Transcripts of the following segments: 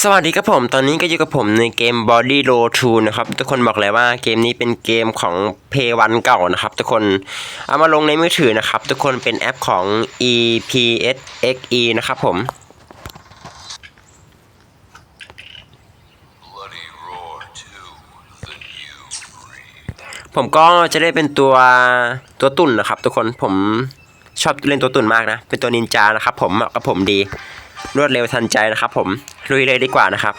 สวัสดีครับผม ตอนนี้ก็อยู่กับผมในเกม Body Roll 2 นะครับ ทุกคนบอกเลยว่าเกมนี้เป็นเกมของ p a y 1เก่านะครับ ทุกคนเอามาลงในมือถือนะครับ ทุกคนเป็นแอปของ EPSXE นะครับผม ผมก็จะได้เป็นตัวตัวตุ่นนะครับ ทุกคนผมชอบเล่นตัวตุ่นมากนะ เป็นตัวนินจานะครับผมเหมาะกับผมดี รวดเร็วทันใจนะครับ ผมลุยเลยดีกว่านะครับ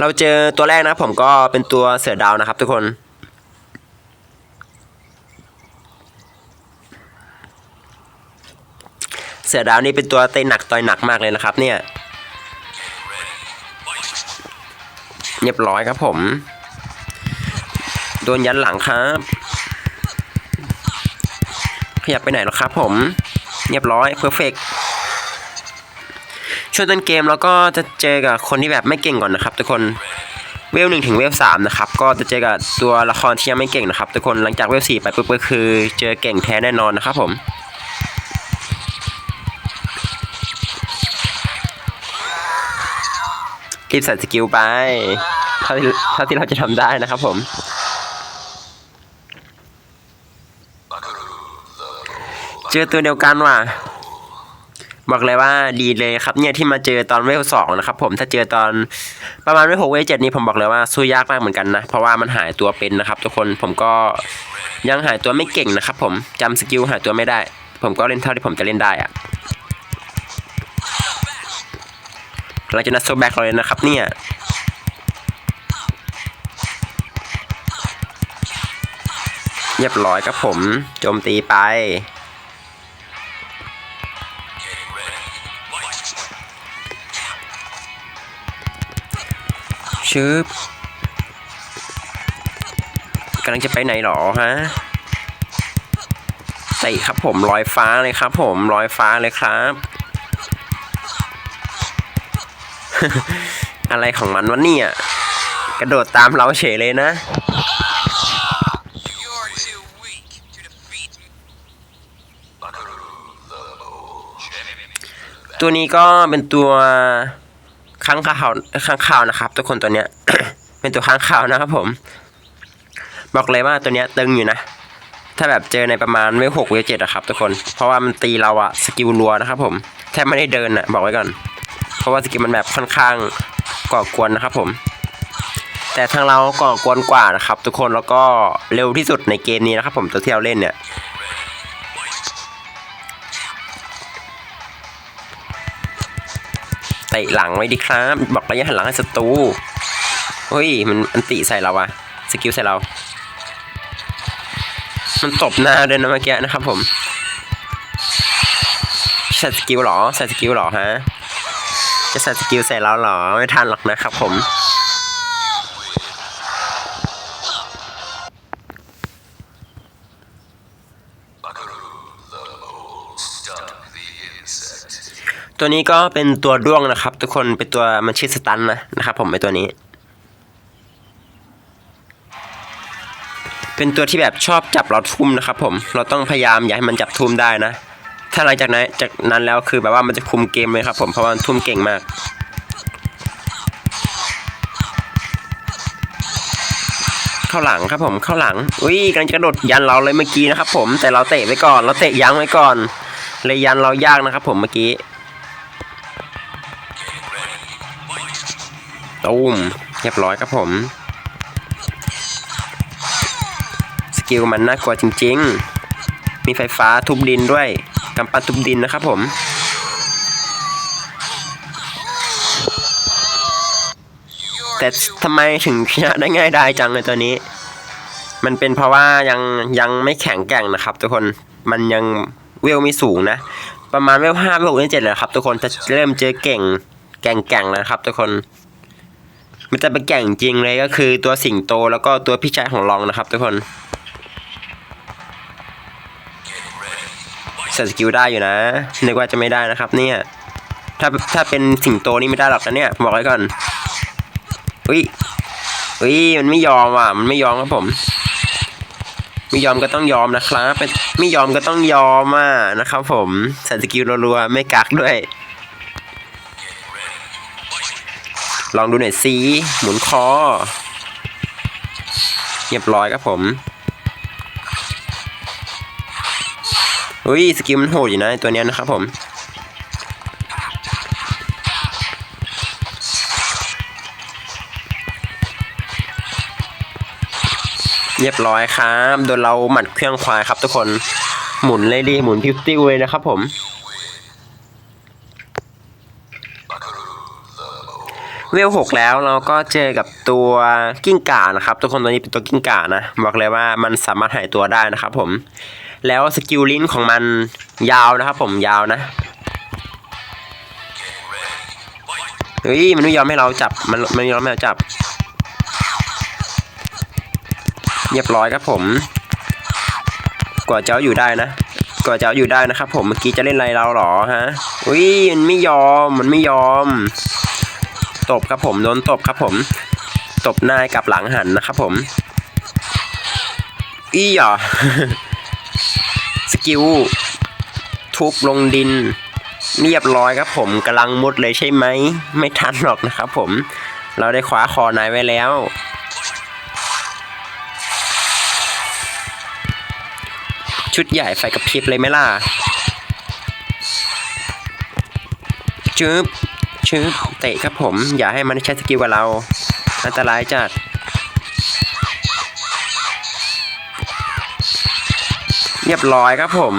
เราเจอตัวแรกนะผมก็เป็นตัวเสือดาวนะครับ ทุกคนเสือดาวนี่เป็นตัวเตะหนักต่อยหนักมากเลยนะครับ เนี่ยเรียบร้อยครับผม โดนยันหลังครับ ขยับไปไหนหรอครับผมเรียบร้อยเพอร์เฟก ช่วงต้นเกมเราก็จะเจอกับคนที่แบบไม่เก่งก่อนนะครับ ทุกคนเวลหนึ่งถึงเวลสามนะครับก็จะเจอกับตัวละครที่ยังไม่เก่งนะครับ ทุกคนหลังจากเวลสี่ไปปุ๊บก็คือเจอเก่งแท้แน่นอนนะครับผมรีบใส่สกิลไปเท่าที่เท่าที่เราจะทำได้นะครับผม เจอตัวเดียวกันว่ะ บอกเลยว่าดีเลยครับเนี่ยที่มาเจอตอนเวลสองนะครับผมถ้าเจอตอนประมาณเวลหกเวลเจ็ดนี้ผมบอกเลยว่าสู้ยากมากเหมือนกันนะ เพราะว่ามันหายตัวเป็นนะครับ ทุกคนผมก็ยังหายตัวไม่เก่งนะครับ ผมจำสกิลหายตัวไม่ได้ ผมก็เล่นเท่าที่ผมจะเล่นได้อะเราจะนัดโซแบ็กเราเลยนะครับ เนี่ยเรียบร้อยครับผมโจมตีไป ชึบกำลังจะไปไหนหรอฮะเตะครับผมลอยฟ้าเลยครับ ผมลอยฟ้าเลยครับ อะไรของมันวะเนี่ยกระโดดตามเราเฉยเลยนะตัวนี้ก็เป็นตัว ค้างคาวค้างคาวนะครับ ทุกคนตัวเนี้ย เป็นตัวค้างคาวนะครับผม บอกเลยว่าตัวเนี้ยตึงอยู่นะ ถ้าแบบเจอในประมาณเวลหกเวลเจ็ดอะครับ ทุกคน เพราะว่ามันตีเราอะสกิลรัวนะครับ ผมแทบไม่ได้เดินอะบอกไว้ก่อน เพราะว่าสกิลมันแบบค่อนข้างก่อกวนนะครับ ผม แต่ทางเราก่อกวนกว่านะครับ ทุกคนแล้วก็เร็วที่สุดในเกมนี้นะครับ ผมตัวที่เราเล่นเนี่ย เตะหลังไว้ดีครับ บอกระยะหันหลังให้ศัตรูเฮ้ยมันอันติใส่เราอะสกิลใส่เรา มันตบหน้าด้วยนะเมื่อกี้นะครับผมใส่สกิลหรอใส่สกิลหรอฮะจะใส่สกิลใส่เราหรอไม่ทันหรอกนะครับผม ตัวนี้ก็เป็นตัวด้วงนะครับ ทุกคนเป็นตัวมันชื่อสตันนะนะครับ ผมไอตัวนี้ เป็นตัวที่แบบชอบจับเราทุ่มนะครับ ผมเราต้องพยายามอย่าให้มันจับทุ่มได้นะถ้าหลังจากนั้นจากนั้นแล้วคือแบบว่ามันจะคุมเกมเลยครับ ผมเพราะว่ามันทุ่มเก่งมากเข้าหลังครับผมเข้าหลังอุ้ยกำลังจะกระโดดยันเราเลยเมื่อกี้นะครับ ผมแต่เราเตะไว้ก่อน เราเตะยั้งไว้ก่อน เลยยันเรายากนะครับ ผมเมื่อกี้ ตูมเรียบร้อยครับผม สกิลมันน่ากลัวจริง ๆ มีไฟฟ้าทุบดินด้วยกำปั้นทุบดินนะครับผม แต่ทำไมถึงชนะได้ง่ายได้จังเลยตัวนี้ มันเป็นเพราะว่ายังยังไม่แข็งแกร่งนะครับ ทุกคนมันยังเวลไม่สูงนะ ประมาณเวลห้าเวลหกเวลเจ็ดเลยครับ ทุกคนจะเริ่มเจอเก่งแก่งแก่งๆแล้วนะครับ ทุกคน มันจะเป็นแก่งจริงเลยก็คือตัวสิงโตแล้วก็ตัวพี่ชายของลองนะครับทุกคนใส่สกิลได้อยู่นะนึกว่าจะไม่ได้นะครับ เนี่ย ถ้าถ้าเป็นสิงโตนี่ไม่ได้หรอกนะเนี่ยบอกไว้ก่อนอุ้ยอุ้ยมันไม่ยอมอะมันไม่ยอมครับผมไม่ยอมก็ต้องยอมนะครับไม่ไม่ยอมก็ต้องยอมอะนะครับ ผมใส่สกิลรัวๆไม่กักด้วย ลองดูหน่อยสิหมุนคอเรียบร้อยครับผมอุ้ยสกิลมันโหดอยู่นะตัวเนี้ยนะครับผม เรียบร้อยครับ โดนเราหมัดเครื่องควายครับทุกคนหมุนเลยดิหมุนพิวติ้วเลยนะครับผม เวลหกแล้วเราก็เจอกับตัวกิ้งก่านะครับทุกคนตัวนี้เป็นตัวกิ้งก่านะบอกเลยว่ามันสามารถหายตัวได้นะครับผม แล้วสกิลลิ้นของมันยาวนะครับผมยาวนะเฮ้ยมันไม่ยอมให้เราจับมันมันไม่ยอมให้เราจับเรียบร้อยครับผม กว่าจะเอาอยู่ได้นะกว่าจะเอาอยู่ได้นะครับผมเมื่อกี้จะเล่นอะไรเราหรอฮะอุ้ยมันไม่ยอมมันไม่ยอม ตบครับผมโดนตบครับผม ตบหน้ากับหลังหันนะครับผม อีหยอสกิลทุบลงดิน เรียบร้อยครับผมกำลังมุดเลยใช่ไหม ไม่ทันหรอกนะครับผม เราได้คว้าคอนายไว้แล้ว ชุดใหญ่ไฟกระพริบเลยไหมล่ะจึ๊บ ชึบเตะครับผม อย่าให้มันใช้สกิลกับเรา อันตรายจัดเรียบร้อยครับผม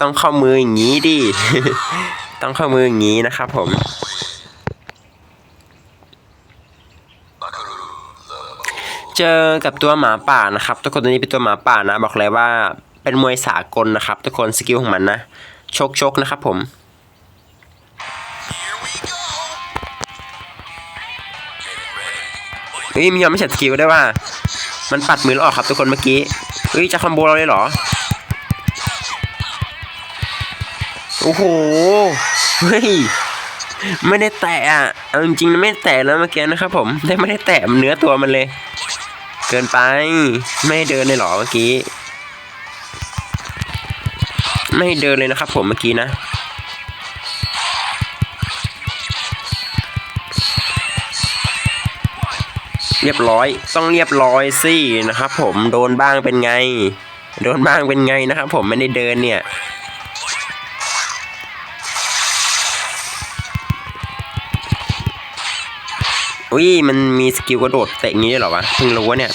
ต้องเข้ามืออย่างนี้ดิ ต้องเข้ามืออย่างนี้นะครับผม เจอกับตัวหมาป่านะครับ ทุกคนตัวนี้เป็นตัวหมาป่านะ บอกเลยว่าเป็นมวยสากลนะครับ ทุกคนสกิลของมันนะ ชกชกนะครับผม เฮ้ยมียอมไม่ใช่สกิลได้ว่า มันปัดมือออกครับทุกคนเมื่อกี้เฮ้ยจะคอมโบเราเลยเหรอโอ้โหเฮ้ยไม่ได้แตะอะเอาจริงๆไม่แตะแล้วเมื่อกี้นะครับผมได้ไม่ได้แตะมันเนื้อตัวมันเลย เกินไปไม่เดินเลยเหรอเมื่อกี้ ไม่เดินเลยนะครับผมเมื่อกี้นะ เรียบร้อย ต้องเรียบร้อยสินะครับผมโดนบ้างเป็นไง โดนบ้างเป็นไงนะครับผมไม่ได้เดินเนี่ยอุ้ยมันมีสกิลกระโดดเตะงี้ด้วยเหรอวะเพิ่งรู้ว่าเนี่ย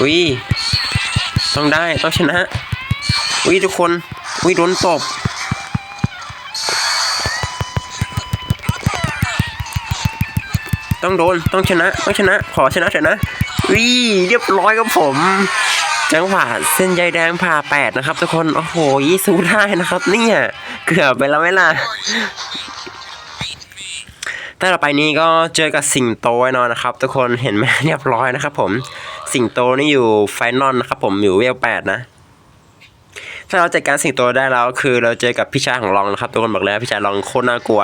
อุ้ยต้องได้ต้องชนะ อุ้ยทุกคน อุ้ยโดนตบต้องโดนต้องชนะต้องชนะ ขอชนะเถอะนะอุ้ยเรียบร้อยครับผม จังหวะเส้นใยแดงผ่าแปดนะครับ ทุกคนโอ้โหยี่สู้ได้นะครับ เนี่ยเกือบไปแล้วไหมล่ะถ้าต่อไปนี้ก็เจอกับสิงโตแน่นอนนะครับ ทุกคนเห็นไหมเรียบร้อยนะครับ ผมสิงโตนี่อยู่ไฟนอลนะครับ ผมอยู่เวลแปดนะ ถ้าเราจัดการสิ่งโตได้แล้วคือเราเจอกับพี่ชายของรองนะครับทุกคนบอกแล้วพี่ชายรองโคตรน่ากลัว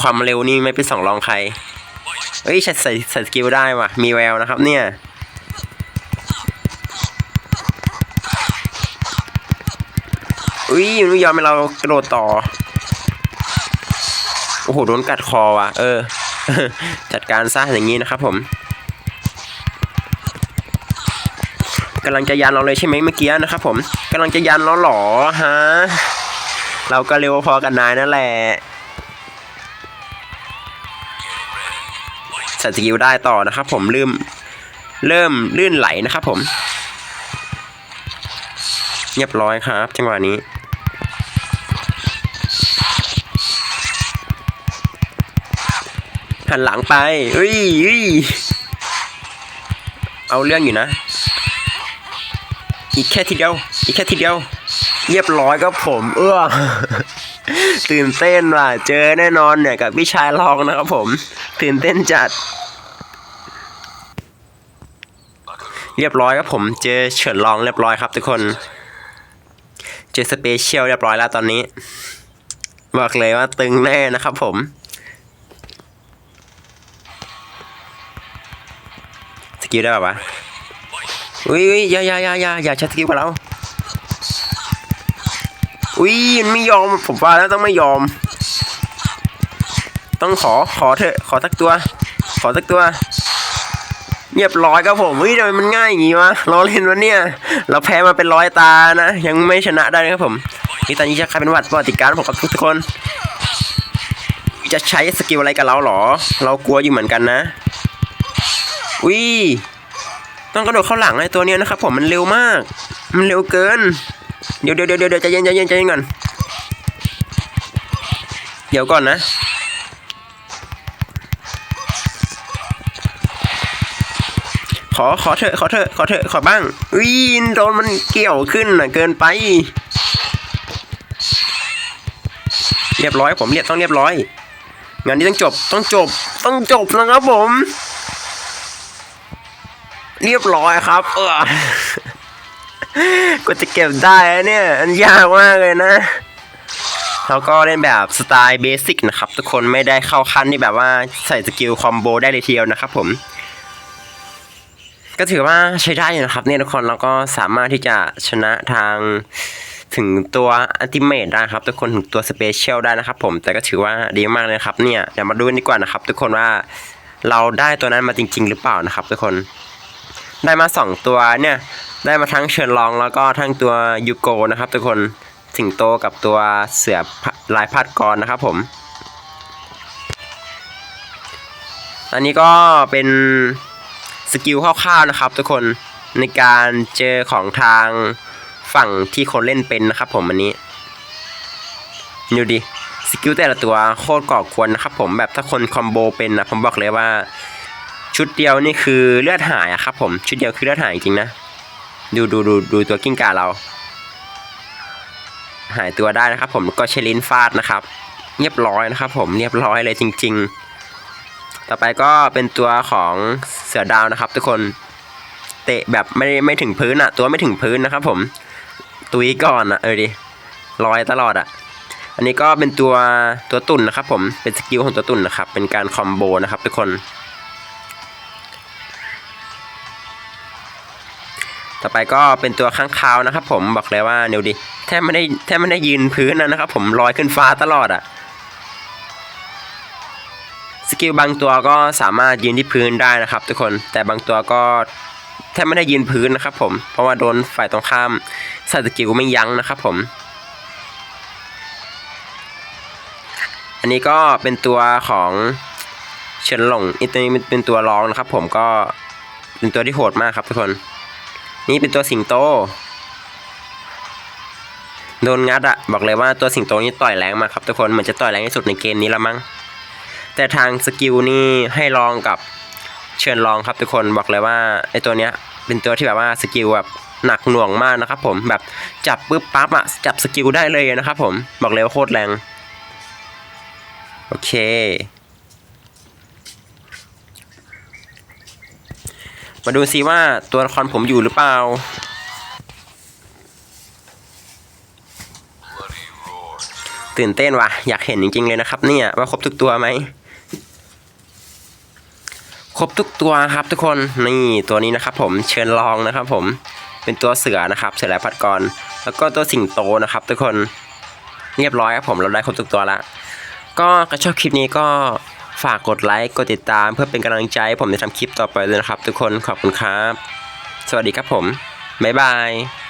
ความเร็วนี่ไม่เป็นสองรองใครเอ้ยใส่ใส่ใส่สกิลได้ว่ะ มีแววนะครับ เนี่ยอุ้ยมันไม่ยอมให้เรากระโดดต่อ โอ้โหโดนกัดคอว่ะ เออ จัดการซะอย่างนี้นะครับผม กำลังจะยันเราเลยใช่ไหมเมื่อกี้นะครับผมกำลังจะยันเราหรอฮะเราก็เร็วพอกันนายนั่นแหละสกิลได้ต่อนะครับผมเริ่มเริ่มลื่นไหลนะครับผมเรียบร้อยครับ จังหวะนี้ หันหลังไปเอ้ยเอ้ยเอาเรื่องอยู่นะ อีกแค่ทีเดียว อีกแค่ทีเดียว เรียบร้อยครับผมเอื้อตื่นเต้นว่ะ เจอแน่นอนเนี่ยกับพี่ชายรองนะครับผม ตื่นเต้นจัด เรียบร้อยครับผม เจอเฉินรองเรียบร้อยครับทุกคน เจอสเปเชียลเรียบร้อยแล้วตอนนี้ บอกเลยว่าตึงแน่นะครับผมสกิลได้ป่าวะ อุ้ยอย่าอย่าอย่าอย่าอย่าใช้สกิลกับเราอุ้ยมันไม่ยอมผมว่าแล้วต้องไม่ยอม ต้องขอขอเถอะขอสักตัว ขอสักตัวเรียบร้อยครับผมเฮ้ยทำไมมันง่ายอย่างงี้วะล้อเล่นวะเนี่ย เราแพ้มาเป็นร้อยตานะ ยังไม่ชนะได้นะครับผมนี่ตอนนี้จะกลายเป็นวัดประวัติการผมกับทุกคน จะใช้สกิลอะไรกับเราหรอ เรากลัวอยู่เหมือนกันนะอุ้ย ต้องกระโดดเข้าหลังไอ้ตัวเนี้ยนะครับผมมันเร็วมาก มันเร็วเกิน เดี๋ยวเดี๋ยวเดี๋ยวเดี๋ยวใจเย็นใจเย็นใจเย็นก่อน เดี๋ยวก่อนนะ ขอขอเถอะขอเถอะขอเถอะขอบ้างอุ้ยโดนมันเกี่ยวขึ้นน่ะเกินไป เรียบร้อยผมเรียบต้องเรียบร้อย งานนี้ต้องจบต้องจบต้องจบนะครับผม เรียบร้อยครับ เออก็จะเก็บได้อะเนี่ยอันยากมากเลยนะเราก็เล่นแบบสไตล์เบสิกนะครับ ทุกคนไม่ได้เข้าขั้นที่แบบว่าใส่สกิลคอมโบได้เลยทีเดียวนะครับผม ก็ถือว่าใช้ได้อยู่นะครับเนี่ยทุกคนเราก็สามารถที่จะชนะทางถึงตัวอัลติเมทได้ครับ ทุกคนถึงตัวสเปเชียลได้นะครับผมแต่ก็ถือว่าดีมากเลยนะครับเนี่ยเดี๋ยวมาดูกันดีกว่านะครับ ทุกคนว่าเราได้ตัวนั้นมาจริง ๆ หรือเปล่านะครับ ทุกคน ได้มาสองตัวเนี่ย ได้มาทั้งเชิญลองแล้วก็ทั้งตัวยูโกนะครับ ทุกคนสิงโตกับตัวเสือลายพัดกรนะครับผม อันนี้ก็เป็นสกิลคร่าวๆนะครับ ทุกคนในการเจอของทางฝั่งที่คนเล่นเป็นนะครับผมอันนี้ดูดิสกิลแต่ละตัวโคตรก่อกวนนะครับผมแบบถ้าคนคอมโบเป็นนะผมบอกเลยว่า ชุดเดียวนี่คือเลือดหายอะครับผม ชุดเดียวคือเลือดหายจริงๆนะ ดูดูดูดูตัวกิ้งก่าเรา หายตัวได้นะครับ ผมก็ใช้ลิ้นฟาดนะครับ เรียบร้อยนะครับ ผมเรียบร้อยเลยจริง ๆ ต่อไปก็เป็นตัวของเสือดาวนะครับ ทุกคนเตะแบบไม่ไม่ถึงพื้นอะตัวไม่ถึงพื้นนะครับ ผม ตุยก่อนอะเออดิลอยตลอดอะอันนี้ก็เป็นตัวตัวตุ่นนะครับ ผมเป็นสกิลของตัวตุ่นนะครับ เป็นการคอมโบนะครับทุกคน ต่อไปก็เป็นตัวข้างคาวนะครับ ผมบอกเลยว่าเดี๋ยวดิแทบไม่ได้แทบไม่ได้ยืนพื้นนะนะครับ ผมลอยขึ้นฟ้าตลอดอะสกิลบางตัวก็สามารถยืนที่พื้นได้นะครับ ทุกคนแต่บางตัวก็แทบไม่ได้ยืนพื้นนะครับ ผมเพราะว่าโดนฝ่ายตรงข้ามใส่สกิลไม่ยั้งนะครับ ผม อันนี้ก็เป็นตัวของเฉินหลงอีตัวนี้เป็นตัวรองนะครับ ผมก็เป็นตัวที่โหดมากครับทุกคน นี่เป็นตัวสิงโต โดนงัดอะบอกเลยว่าตัวสิงโตนี่ต่อยแรงมากครับทุกคนเหมือนจะต่อยแรงที่สุดในเกมนี้ละมั้งแต่ทางสกิลนี่ให้ลองกับเชิญลองครับทุกคนบอกเลยว่าไอตัวเนี้ยเป็นตัวที่แบบว่าสกิลแบบหนักหน่วงมากนะครับผมแบบจับปุ๊บปั๊บอะจับสกิลได้เลยนะครับผมบอกเลยว่าโคตรแรง โอเค มาดูซิว่าตัวละครผมอยู่หรือเปล่า ตื่นเต้นว่ะ อยากเห็นจริงๆเลยนะครับ เนี่ย ว่าครบทุกตัวไหม ครบทุกตัวครับทุกคน นี่ตัวนี้นะครับผมเชิญลองนะครับผม เป็นตัวเสือนะครับ เสือลายพัดกร แล้วก็ตัวสิงโตนะครับ ทุกคน เรียบร้อยครับผม เราได้ครบทุกตัวละ ก็ใครชอบคลิปนี้ก็ ฝากกดไลค์กดติดตามเพื่อเป็นกำลังใจให้ผมในทำคลิปต่อไปเลยนะครับ ทุกคนขอบคุณครับ สวัสดีครับผมบ๊ายบาย